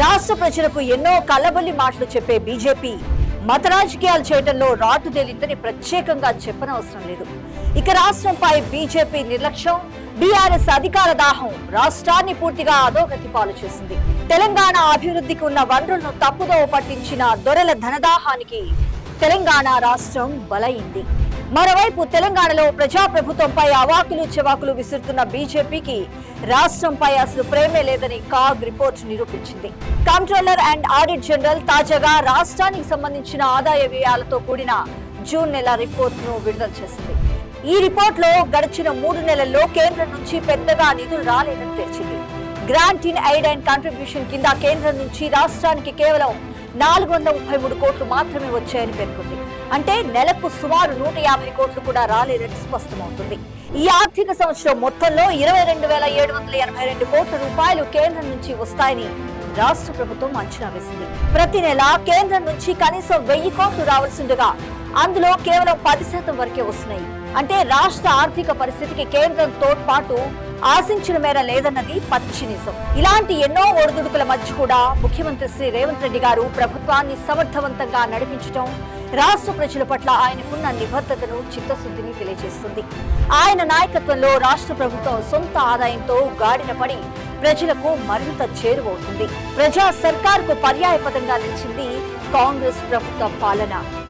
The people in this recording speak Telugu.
రాష్ట్ర ప్రజలకు ఎన్నో కలబలి మాటలు చెప్పే బీజేపీ మత రాజకీయాలు చేయడంలో రాటు తేలిందని ప్రత్యేకంగా చెప్పనవసరం లేదు. ఇక రాష్ట్రంపై బీజేపీ నిర్లక్ష్యం బీఆర్ఎస్ అధికార దాహం రాష్ట్రాన్ని పూర్తిగా అధోగతి పాలు చేసింది. తెలంగాణ అభివృద్ధికి ఉన్న వనరులను తప్పుదోవ పట్టించిన దొరల ధనదాహానికి తెలంగాణ రాష్ట్రం బలైంది. మరోవైపు తెలంగాణలో ప్రజాప్రభుత్వంపై అవాకులు చెవాకులు విసురుతున్న బీజేపీకి రాష్ట్రంపై అసలు ప్రేమే లేదని కాగ్ రిపోర్ట్ నిరూపించింది. కంట్రోలర్ అండ్ ఆడిట్ జనరల్ తాజాగా రాష్ట్రానికి సంబంధించిన ఆదాయ వ్యయాలతో కూడిన జూన్ నెల రిపోర్ట్ను విడుదల చేసింది. ఈ రిపోర్ట్లో గడిచిన మూడు నెలల్లో కేంద్రం నుంచి పెద్దగా నిధులు రాలేదని తెలిసింది. Grant in aid and contribution కింద కేంద్రం నుంచి రాష్ట్రానికి కేవలం నాలుగు వందల ముప్పై మూడు కోట్లు మాత్రమే వచ్చాయని పేర్కొంది. అంటే నెలకు సుమారు నూట యాభై కోట్లు కూడా రాలేదని స్పష్టమవుతుంది. ఈ ఆర్థిక సంవత్సరం మొత్తంలో ఇరవై రెండు వేల ఏడు వందల ఎనభై రెండు కోట్ల రూపాయలు కేంద్రం నుంచి వస్తాయని రాష్ట్ర ప్రభుత్వం అంచనా వేసింది. ప్రతి నెల కేంద్రం నుంచి కనీసం వెయ్యి కోట్లు రావాల్సిండగా అందులో కేవలం పది శాతం వరకే వస్తున్నాయి. అంటే రాష్ట్ర ఆర్థిక పరిస్థితికి కేంద్రం తోడ్పాటు ఆశించిన మేర లేదన్నది పచ్చి నిజం. ఇలాంటి ఎన్నో ఒడిదుడుకుల మధ్య కూడా ముఖ్యమంత్రి శ్రీ రేవంత్ రెడ్డి గారు ప్రభుత్వాన్ని సమర్థవంతంగా నడిపించడం రాష్ట్ర ప్రజల పట్ల ఆయనకున్న నిబద్ధతను చిత్తశుద్ధిని తెలియజేస్తుంది. ఆయన నాయకత్వంలో రాష్ట్ర ప్రభుత్వం సొంత ఆదాయంతో గాడిన పడి ప్రజలకు మరింత చేరువవుతుంది. ప్రజా సర్కార్కు పర్యాయపదంగా నిలిచింది కాంగ్రెస్ ప్రభుత్వ పాలన.